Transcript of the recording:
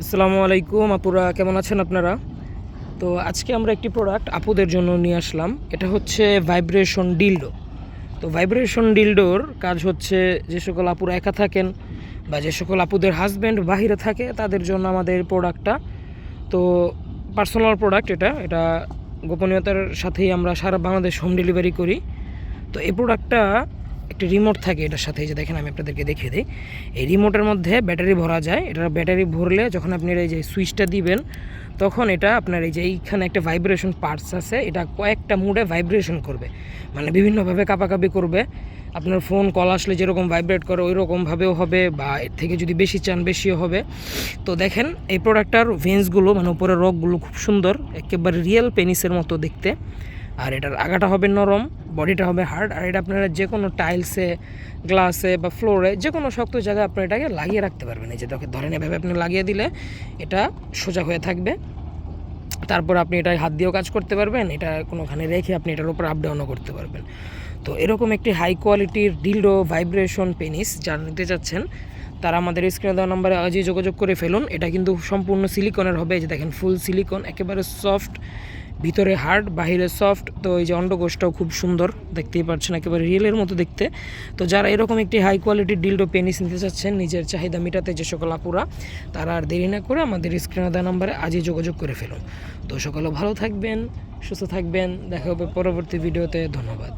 আসসালামু আলাইকুম, আপুরা কেমন আছেন আপনারা? তো আজকে আমরা একটি প্রোডাক্ট আপুদের জন্য নিয়ে আসলাম। এটা হচ্ছে ভাইব্রেশন ডিলডো তো ভাইব্রেশন ডিলডোর কাজ হচ্ছে যে সকল আপুরা একা থাকেন বা যে সকল আপুদের হাজব্যান্ড বাহিরে থাকে, তাদের জন্য আমাদের প্রোডাক্টটা তো পার্সোনাল প্রোডাক্ট এটা। এটা গোপনীয়তার সাথেই আমরা সারা বাংলাদেশ হোম ডেলিভারি করি। তো এই প্রোডাক্টটা একটি রিমোট থাকে এটার সাথে যে দেখেন আমি আপনাদেরকে দেখিয়ে দিই। এই রিমোটের মধ্যে ব্যাটারি ভরা যায় এটার ব্যাটারি ভরলে যখন আপনি এই যে সুইচটা দিবেন, তখন এটা আপনার এই যে এইখানে একটা ভাইব্রেশন পার্টস আছে, এটা কয়েকটা মুডে ভাইব্রেশন করবে। মানে বিভিন্নভাবে কাপাকাপি করবে। আপনার ফোন কল আসলে যেরকম ভাইব্রেট করে ওই রকমভাবেও হবে বা এর থেকে যদি বেশি চান, বেশিও হবে। তো দেখেন, এই প্রোডাক্টটার ভেন্সগুলো মানে উপরের রকগুলো খুব সুন্দর, একেবারে রিয়েল পেনিসের মতো দেখতে। আর এটার আগাটা হবে নরম, বডিটা হবে হার্ড, আর এটা আপনারা যে কোনো টাইলসে, গ্লাসে বা ফ্লোরে যে কোনো শক্ত জায়গায় আপনি এটাকে লাগিয়ে রাখতে পারবেন। এই যে তোকে ধরেন এভাবে আপনি লাগিয়ে দিলে এটা সোজা হয়ে থাকবে। তারপর আপনি এটা হাত দিয়েও কাজ করতে পারবেন, এটা কোনোখানে রেখে আপনি এটার উপর আপ ডাউনও করতে পারবেন। তো এরকম একটি হাই কোয়ালিটির ডিলডো ভাইব্রেশন পেনিস যারা নিতে চাচ্ছেন, তারা আমাদের স্ক্রিনে দেওয়া নাম্বারে আজই যোগাযোগ করে ফেলুন। এটা কিন্তু সম্পূর্ণ সিলিকনের হবে যে দেখেন ফুল সিলিকন একেবারে সফট ভিতরে হার্ড, বাহিরে সফট। তো এই যে অন্ডকোষটাও খুব সুন্দর, দেখতেই পাচ্ছেন একেবারে রিয়েলের মতো দেখতে। তো যারা এরকম একটি হাই কোয়ালিটির ডিলডো পেনিস নিতে চাচ্ছেন, নিজের চাহিদা মেটাতে যে সকল আপুরা, তারা আর দেরি না করে আমাদের স্ক্রিনে দেওয়া নাম্বারে আজই যোগাযোগ করে ফেলুন। তো সকলে ভালো থাকবেন, সুস্থ থাকবেন, দেখা হবে পরবর্তী ভিডিওতে ধন্যবাদ।